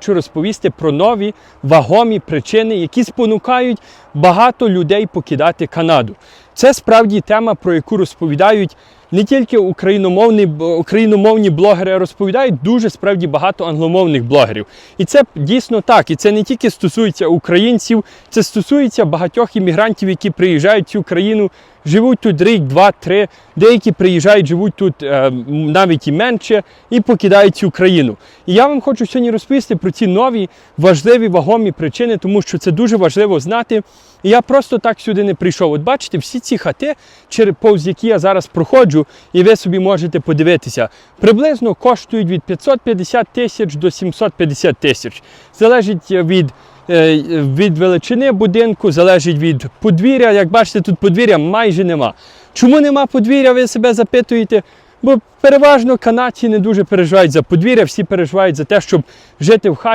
Хочу розповісти про нові вагомі причини, які спонукають багато людей покидати Канаду. Це справді тема, про яку розповідають не тільки україномовні, україномовні блогери, розповідають дуже справді багато англомовних блогерів. І це дійсно так. І це не тільки стосується українців, це стосується багатьох іммігрантів, які приїжджають в цю країну, живуть тут рік, два, три. Деякі приїжджають, живуть тут е, навіть і менше, і покидають цю країну. І я вам хочу сьогодні розповісти про ці нові важливі вагомі причини, тому що це дуже важливо знати. І я просто так сюди не прийшов. От бачите, всі ці хати, повз які я зараз проходжу, і ви собі можете подивитися, приблизно коштують від 550 тисяч до 750 тисяч. Залежить від, е, від величини будинку, залежить від подвір'я. Як бачите, тут подвір'я майже нема. Чому нема подвір'я, ви себе запитуєте? Бо переважно канадці не дуже переживають за подвір'я, всі переживають за те, щоб жити в хаті.